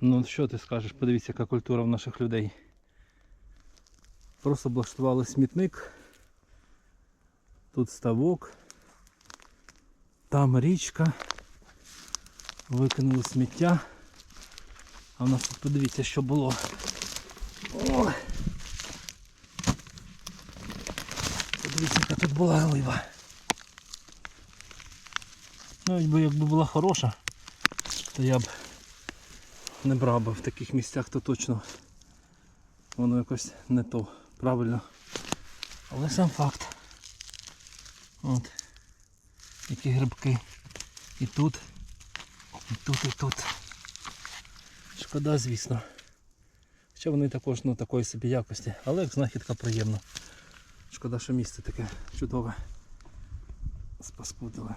Ну що ти скажеш, подивіться, яка культура в наших людей. Просто облаштували смітник. Тут ставок. Там річка. Викинули сміття. А в нас тут подивіться, що було. О! Подивіться, яка тут була глива. Ну, якби, якби була хороша, то я б не брав би в таких місцях, то точно воно якось не то правильно. Але сам факт. От. Які грибки. І тут, і тут, і тут. Шкода, звісно. Хоча вони також ну, такої собі якості, але як знахідка приємна. Шкода, що місце таке чудове. Спаскудили.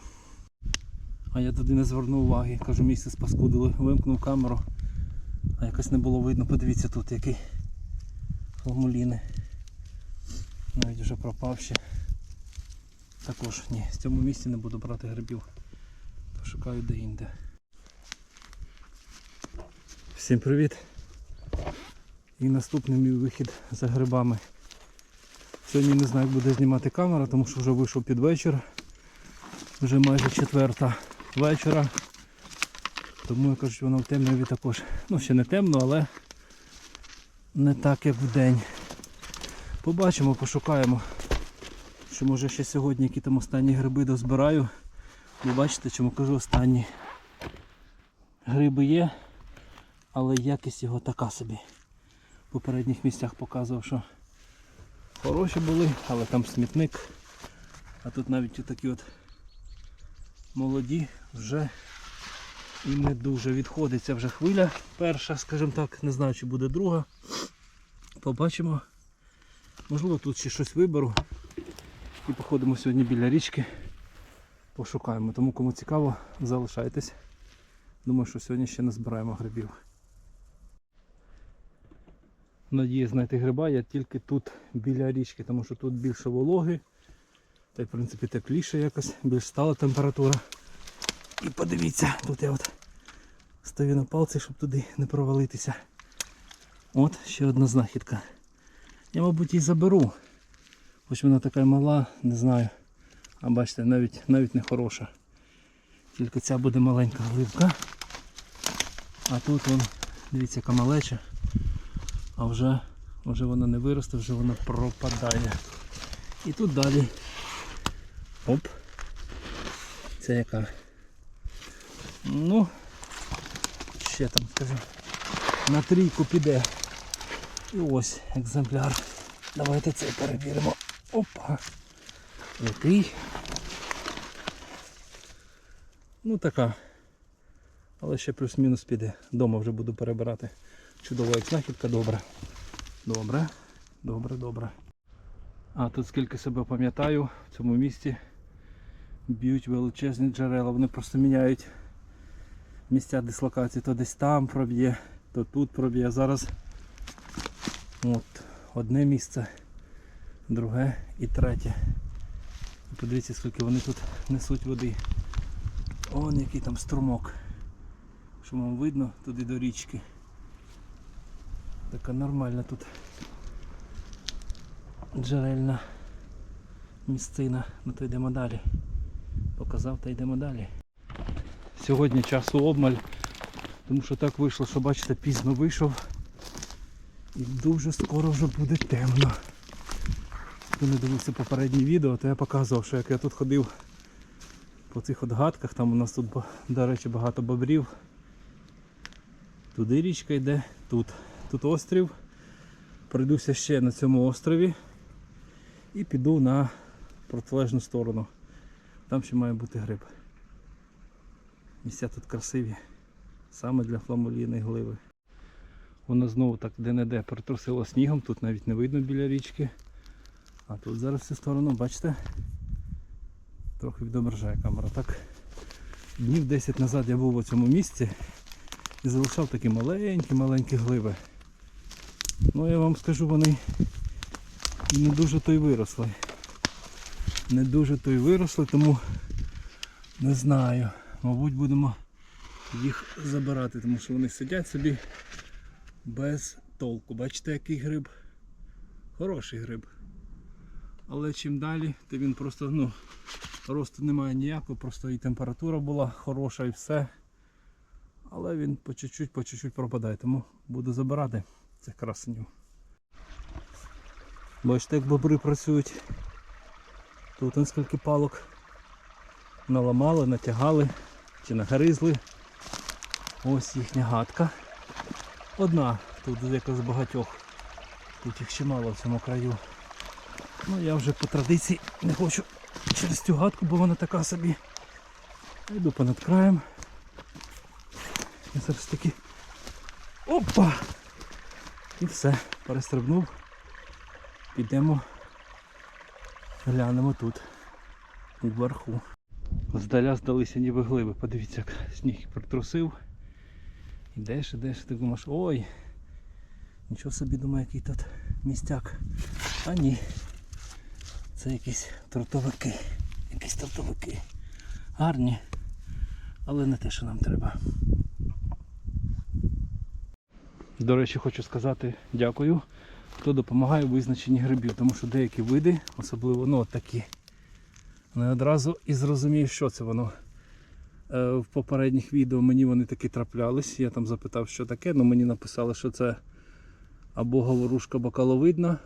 А я туди не звернув уваги, кажу, місце спаскудили, вимкнув камеру, а якось не було видно, подивіться тут який фламуліни. Навіть вже пропавші. Також ні, в цьому місці не буду брати грибів. Пошукаю де-інде. Всім привіт! І наступний мій вихід за грибами. Сьогодні не знаю, як буде знімати камера, тому що вже вийшов під вечір. Вже майже четверта вечора. Тому я кажу, що воно в темряві також. Ну, ще не темно, але не так, як в день. Побачимо, пошукаємо. Що може ще сьогодні які там останні гриби дозбираю. Ви бачите, чому кажу останні. Гриби є, але якість його така собі. В попередніх місцях показував, що хороші були, але там смітник. А тут навіть такі от молоді вже і не дуже відходиться вже хвиля перша, скажімо так, не знаю чи буде друга. Побачимо. Можливо тут ще щось виберу. І походимо сьогодні біля річки. Пошукаємо. Тому кому цікаво, залишайтесь. Думаю, що сьогодні ще не збираємо грибів. Надія знайти гриба я тільки тут біля річки, тому що тут більше вологи. Та й в принципі тепліше якось, більш стала температура. І подивіться, тут я от стою на палці, щоб туди не провалитися. От ще одна знахідка. Я мабуть її заберу. Хоч вона така мала, не знаю. А бачите, навіть навіть не хороша. Тільки ця буде маленька гливка. А тут вон, дивіться, яка малеча. А вже, вже вона не виросте, вже вона пропадає. І тут далі. Оп. Це яка? Ну, ще там, скажу, на трійку піде. І ось екземпляр. Давайте цей перевіримо. Опа. Який? Ну така. Але ще плюс-мінус піде. Дома вже буду перебирати. Чудова як знахідка, добре. Добре, добре, добре. А тут скільки себе пам'ятаю, в цьому місті б'ють величезні джерела. Вони просто міняють місця дислокації. То десь там проб'є, то тут проб'є. Зараз от, одне місце, друге і третє. І подивіться, скільки вони тут несуть води. Он який там струмок. Що вам видно туди до річки. Така нормальна тут джерельна місцина. Ну то йдемо далі. Показав та йдемо далі. Сьогодні часу обмаль, тому що так вийшло, що бачите, пізно вийшов. І дуже скоро вже буде темно. Хто не дивився попереднє відео, то я показував, що як я тут ходив по цих от гадках, там у нас тут, до речі, багато бобрів. Туди річка йде, тут. Тут острів. Пройдуся ще на цьому острові і піду на протилежну сторону. Там ще має бути гриб. Місця тут красиві, саме для фламулійної гливи. Воно знову так де-не-де притрусило снігом, тут навіть не видно біля річки. А тут зараз цю сторону, бачите, трохи відображає камера. Так, днів 10 назад я був у цьому місці і залишав такі маленькі-маленькі гливи. Ну я вам скажу, вони не дуже то й виросли. Не дуже то й виросли, тому не знаю. Мабуть будемо їх забирати, тому що вони сидять собі без толку. Бачите, який гриб? Хороший гриб. Але чим далі, то він просто, ну, росту немає ніякого, просто і температура була хороша і все. Але він по чуть-чуть, по чуть-чуть пропадає, тому буду забирати цих красенів. Бачите, як бобри працюють. Тут он скільки палок наламали, натягали чи нагризли. Ось їхня гадка. Одна, тут якось з багатьох. Тут їх чимало в цьому краю. Ну я вже по традиції не хочу через цю гадку, бо вона така собі. Йду понад краєм. Я зараз таки. Опа! І все, перестрибнув. Підемо. Глянемо тут. Вверху. Здаля здалися ніби глиби. Подивіться, як сніг притрусив. Ідеш, ідеш, ти думаєш, ой, нічого собі думаю, який тут містяк. А ні. Це якісь тротовики. Якісь тротовики. Гарні, але не те, що нам треба. До речі, хочу сказати дякую, хто допомагає у визначенні грибів, тому що деякі види, особливо ну, от такі, не одразу і зрозумів, що це воно. Е, В попередніх відео мені вони такі траплялись. Я там запитав, що таке, але мені написали, що це або говорушка бокаловидна,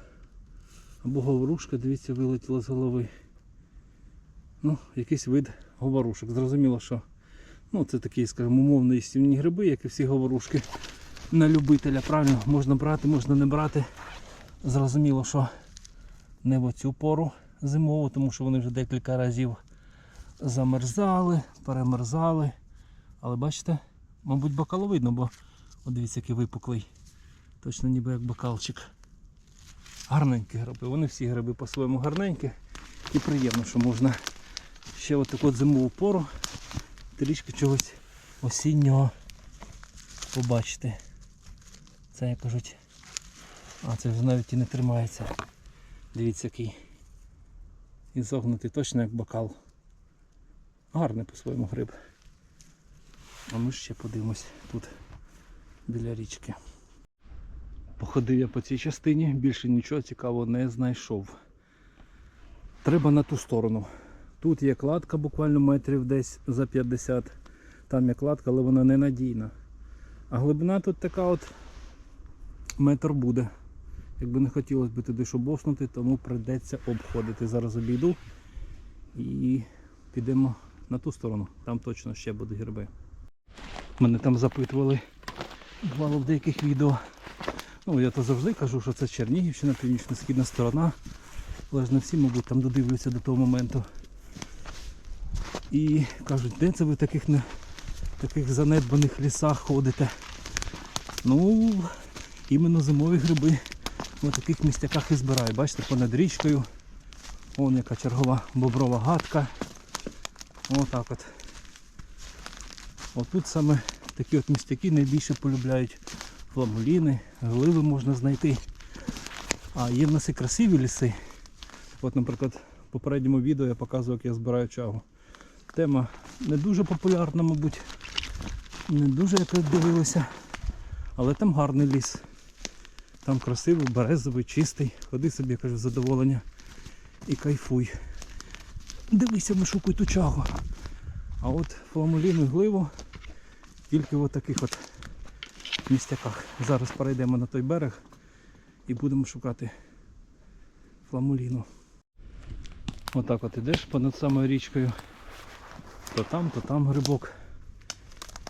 або говорушка, дивіться, вилетіла з голови. Ну, якийсь вид говорушок. Зрозуміло, що ну, це такі, скажімо, умовно їстівні гриби, як і всі говорушки на любителя. Правильно, можна брати, можна не брати. Зрозуміло, що не в оцю пору зимову, тому що вони вже декілька разів замерзали, перемерзали. Але бачите, мабуть, бокал видно, бо от дивіться, який випуклий. Точно ніби як бокалчик. Гарненькі гриби. Вони всі гриби по-своєму гарненькі. І приємно, що можна ще от таку зимову пору трішки чогось осіннього побачити. Це як кажуть. А це вже навіть і не тримається. Дивіться який. І зогнутий точно як бокал. Гарний по-своєму гриб. А ми ще подивимось тут біля річки. Походив я по цій частині, більше нічого цікавого не знайшов. Треба на ту сторону. Тут є кладка буквально метрів десь за 50. Там є кладка, але вона ненадійна. А глибина тут така от метр буде. Якби не хотілося б туди шобоснути, тому прийдеться обходити. Зараз обійду і підемо на ту сторону. Там точно ще будуть гриби. Мене там запитували бувало в деяких відео. Ну, я то завжди кажу, що це Чернігівщина, північно-східна сторона. Але ж не всі, мабуть, там додивляться до того моменту. І кажуть, де це ви в таких, не, таких занедбаних лісах ходите? Ну, іменно зимові гриби в таких містяках і збираю. Бачите, понад річкою. Вон яка чергова боброва гадка. Отак от. Отут саме такі от містяки найбільше полюбляють фламуліни, гливи можна знайти. А є в нас і красиві ліси. От, наприклад, в попередньому відео я показував, як я збираю чагу. Тема не дуже популярна, мабуть. Не дуже як дивилися. Але там гарний ліс. Там красивий, березовий, чистий. Ходи собі, я кажу, задоволення. І кайфуй. Дивися, вишукуй ту чагу. А от фламуліну і гливу тільки в таких от містяках. Зараз перейдемо на той берег і будемо шукати фламуліну. Отак от ідеш понад самою річкою. То там, то там грибок.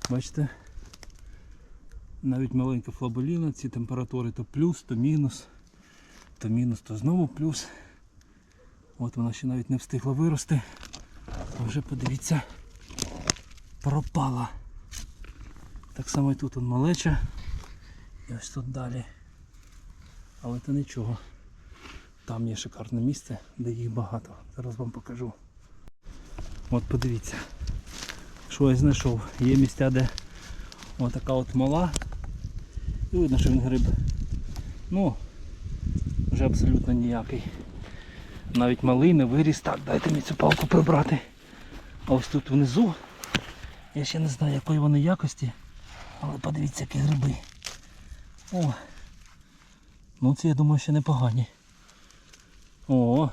Бачите? Навіть маленька флаболіна, ці температури то плюс, то мінус, то мінус, то знову плюс. От вона ще навіть не встигла вирости. А вже подивіться, пропала. Так само і тут он малеча. І ось тут далі. Але то нічого. Там є шикарне місце, де їх багато. Зараз вам покажу. От подивіться, що я знайшов. Є місця, де отака от мала. І видно, що він гриб. Ну, вже абсолютно ніякий. Навіть малий не виріс. Так, дайте мені цю палку прибрати. А ось тут внизу Я ще не знаю, якої вони якості, але подивіться, які гриби. О! Ну ці, я думаю, ще непогані. О!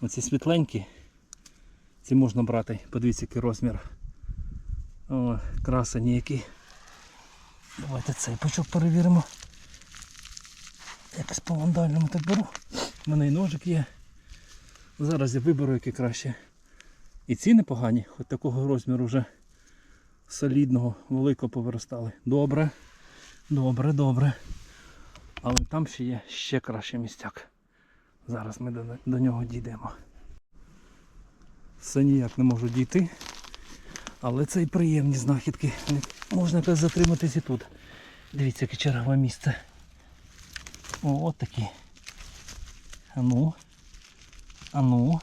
Оці світленькі. Ці можна брати. Подивіться, який розмір. О, красені які. Давайте цей пучок перевіримо. Якось по вандальному так беру. У мене і ножик є. Зараз я виберу який краще. І ці непогані, хоч такого розміру вже солідного, великого повиростали. Добре, добре, добре. Але там ще є ще кращий містяк. Зараз ми до, до нього дійдемо. Все ніяк не можу дійти. Але це і приємні знахідки. Можна якось затриматись і тут. Дивіться, яке чергове місце. О, от такі. Ану. Ану.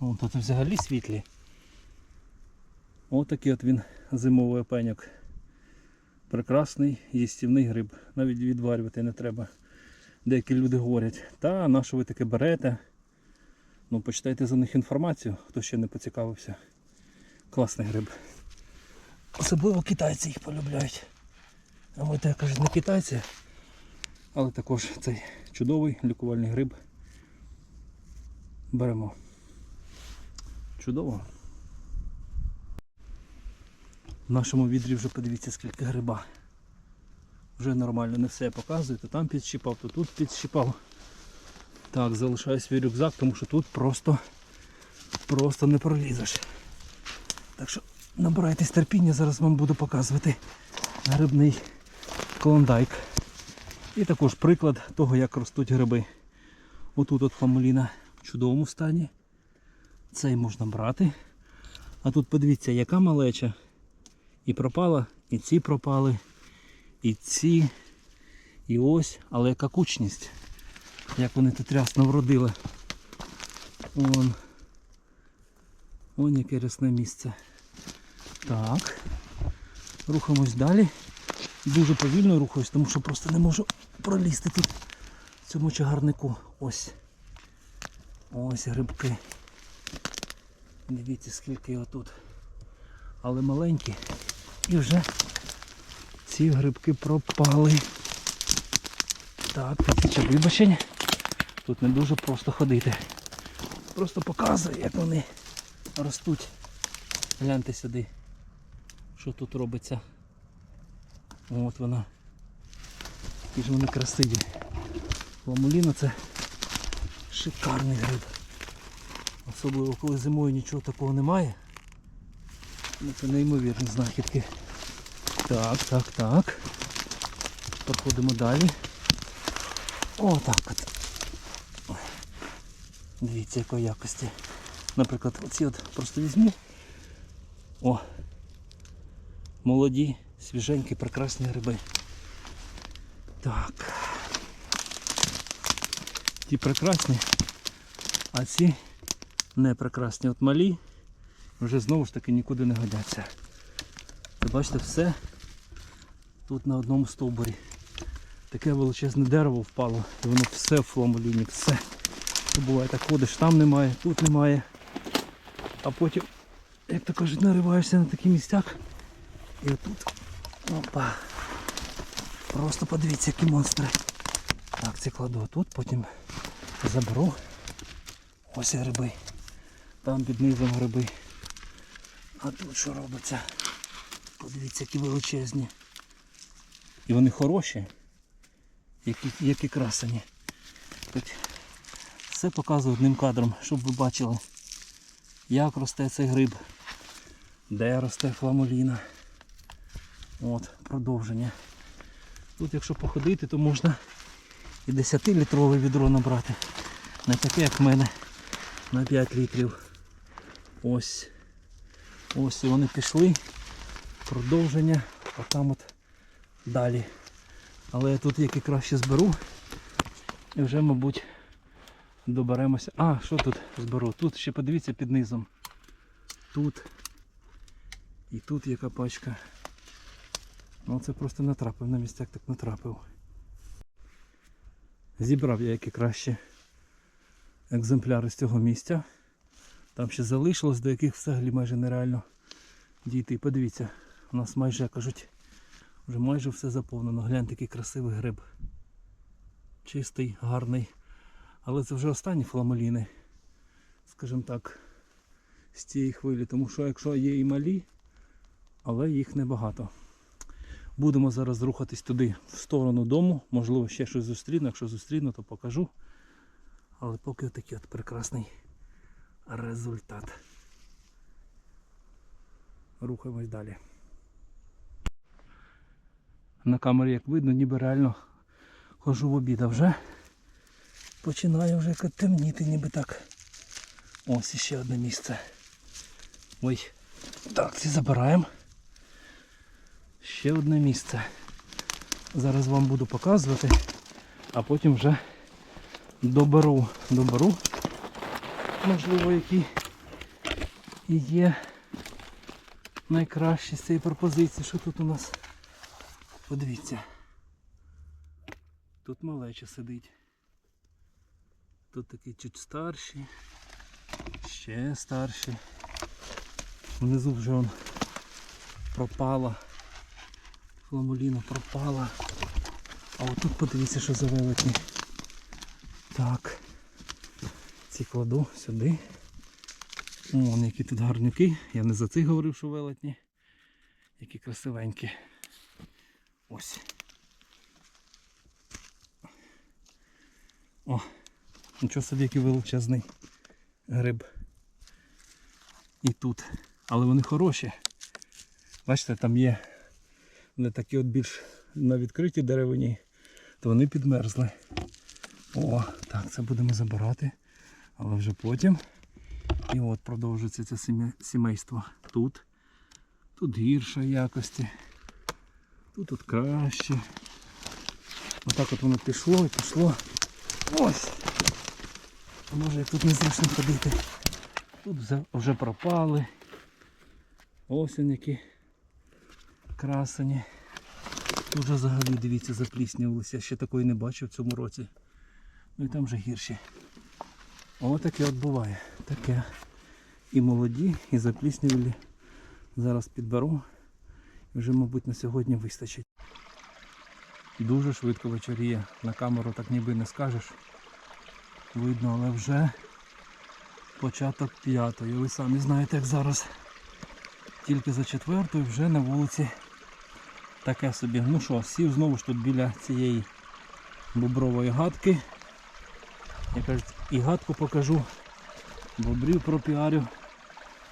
О, тут взагалі світлі. Ось такий от він зимовий опеньок. Прекрасний їстівний гриб. Навіть відварювати не треба. Деякі люди говорять, та на що ви таке берете? Ну, почитайте за них інформацію, хто ще не поцікавився. Класний гриб. Особливо китайці їх полюбляють. А ми так кажуть, не китайці, але також цей чудовий лікувальний гриб. Беремо. Чудово. В нашому відрі вже подивіться скільки гриба. Вже нормально не все я показую, то там підщипав, то тут підщипав. Так, залишаю свій рюкзак, тому що тут просто просто не пролізеш. Так що набирайтесь терпіння, зараз вам буду показувати грибний клондайк. І також приклад того, як ростуть гриби. Отут от фламуліна в чудовому стані. Цей можна брати. А тут подивіться, яка малеча. І пропала, і ці пропали, і ці, і ось, але яка кучність. Як вони тут рясно вродили. Вон. Вон яке рясне місце. Так. Рухаємось далі. Дуже повільно рухаюсь, тому що просто не можу пролізти тут в цьому чагарнику. Ось. Ось грибки. Дивіться скільки його тут. Але маленькі. І вже ці грибки пропали. Так, тисяча вибачень. Тут не дуже просто ходити. Просто показую, як вони ростуть. Гляньте сюди, що тут робиться. От вона. Які ж вони красиві. Ламуліна це шикарний гриб. Особливо коли зимою нічого такого немає. Ну, Це неймовірні знахідки. Так, так, так. Проходимо далі. О, так от. Дивіться якої якості. Наприклад, оці от просто візьму. О! Молоді, свіженькі, прекрасні гриби. Так. Ті прекрасні, а ці не прекрасні. От малі вже знову ж таки нікуди не годяться. Ви бачите, все тут на одному стовбурі. Таке величезне дерево впало і воно все в фламоліні, все. Це буває так ходиш, там немає, тут немає. А потім, як то кажуть, нариваєшся на такий містяк. І отут. Опа. Просто подивіться, які монстри. Так, це кладу тут, потім заберу. Ось гриби. Там під низом гриби. А тут що робиться? Подивіться, які величезні. І вони хороші, які, які красені. Так, все показую одним кадром, щоб ви бачили, як росте цей гриб, де росте фламоліна. От, продовження. Тут якщо походити, то можна і 10-літрове відро набрати. Не таке, як в мене, на 5 літрів. Ось. Ось і вони пішли. Продовження. А там от далі. Але я тут які краще зберу. І вже, мабуть, доберемося. А, що тут зберу? Тут ще подивіться під низом. Тут. І тут яка пачка. Ну це просто натрапив, на місцях так натрапив. Зібрав я які краще екземпляри з цього місця. Там ще залишилось, до яких взагалі майже нереально дійти. Подивіться, у нас майже кажуть, вже майже все заповнено. Гляньте, який красивий гриб. Чистий, гарний. Але це вже останні фламоліни, скажімо так, з цієї хвилі. Тому що якщо є і малі, але їх небагато. Будемо зараз рухатись туди, в сторону дому. Можливо, ще щось зустріну. Якщо зустріну, то покажу. Але поки отакий от прекрасний результат. Рухаємось далі. На камері, як видно, ніби реально хожу в обід, вже починає вже темніти, ніби так. Ось іще одне місце. Ой. Так, ці забираємо. Ще одне місце. Зараз вам буду показувати, а потім вже доберу, доберу. Можливо, які і є найкращі з цієї пропозиції. Що тут у нас? Подивіться. Тут малеча сидить. Тут такі чуть старші, ще старші. Внизу вже он пропала. Фламуліна пропала. А отут подивіться, що за велетні. Так. Ці кладу сюди. О, вон які тут гарнюки. Я не за цих говорив, що велетні. Які красивенькі. Ось. О, нічого собі який величезний гриб. І тут. Але вони хороші. Бачите, там є вони такі от більш на відкритій деревині, то вони підмерзли. О, так, це будемо забирати. Але вже потім. І от продовжується це сімейство. Тут. Тут гірша якості. Тут от краще. Отак от воно пішло і пішло. Ось. Може як тут незручно ходити. Тут вже, пропали. Ось вони які красені. Тут вже взагалі, дивіться, запліснювалися. Я ще такої не бачив в цьому році. Ну і там вже гірші. О, таке от буває. Таке. І молоді, і запліснювалі. Зараз підберу. Вже, мабуть, на сьогодні вистачить. Дуже швидко вечоріє. На камеру так ніби не скажеш. Видно, але вже початок п'ятої. Ви самі знаєте, як зараз тільки за четвертою вже на вулиці таке собі. Ну що, сів знову ж тут біля цієї бобрової гадки. Я кажуть, і гадку покажу, бобрів пропіарю.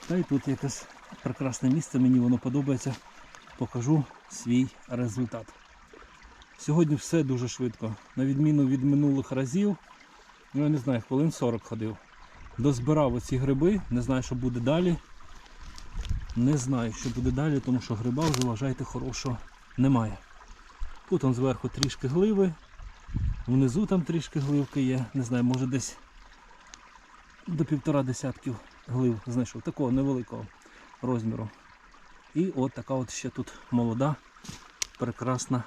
Та й тут якесь прекрасне місце, мені воно подобається. Покажу свій результат. Сьогодні все дуже швидко. На відміну від минулих разів, ну я не знаю, хвилин 40 ходив. Дозбирав оці гриби, не знаю, що буде далі. Не знаю, що буде далі, тому що гриба вже вважайте хорошого немає. Тут он зверху трішки гливи, внизу там трішки гливки є, не знаю, може десь до півтора десятків глив знайшов, такого невеликого розміру. І от така от ще тут молода, прекрасна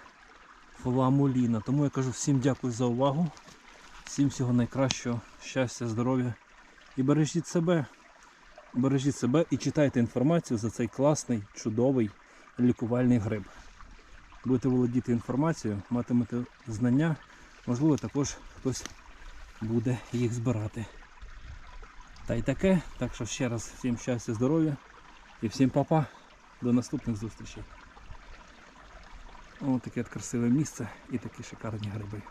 фламуліна. Тому я кажу всім дякую за увагу, всім всього найкращого, щастя, здоров'я і бережіть себе. Бережіть себе і читайте інформацію за цей класний, чудовий лікувальний гриб. Будете володіти інформацією, матимете знання, можливо, також хтось буде їх збирати. Та й таке. Так що ще раз всім щастя, здоров'я і всім папа. До наступних зустрічей. Ось таке красиве місце і такі шикарні гриби.